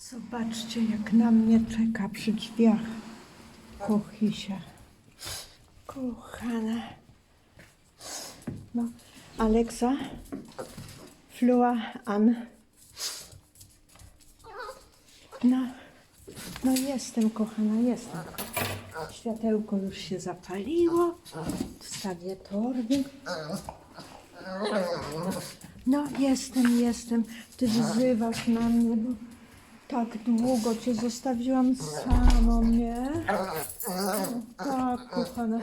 Zobaczcie, jak na mnie czeka przy drzwiach Kochisia. Kochana. No, Aleksa, Flua, An. No, no jestem, kochana, jestem. Światełko już się zapaliło. Wstawię torby. No, jestem, jestem. Ty wzywasz na mnie, bo tak długo cię zostawiłam samą, nie? Tak, kochana.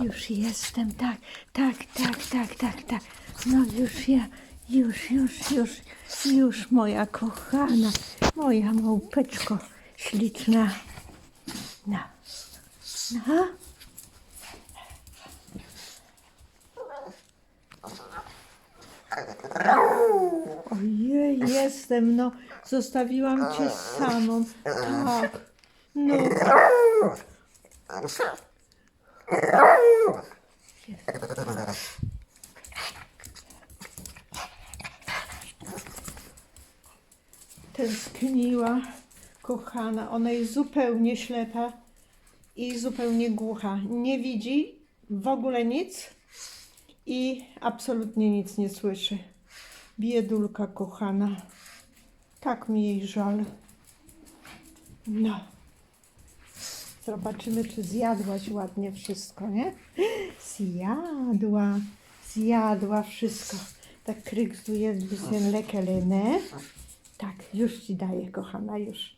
Już jestem, tak, tak, tak, tak, tak, tak. No już ja, już, już, już, już moja kochana, moja małpeczko śliczna. No, no. Ojej, jestem, no, zostawiłam cię samą. Tak, no. Tęskniła, kochana. Ona jest zupełnie ślepa i zupełnie głucha. Nie widzi w ogóle nic i absolutnie nic nie słyszy. Biedulka kochana. Tak mi jej żal. No. Zobaczymy, czy zjadłaś ładnie wszystko, nie? Zjadła, zjadła wszystko. Tak krykstuje bisschen leckerle, ne? Tak, już ci daję, kochana, już.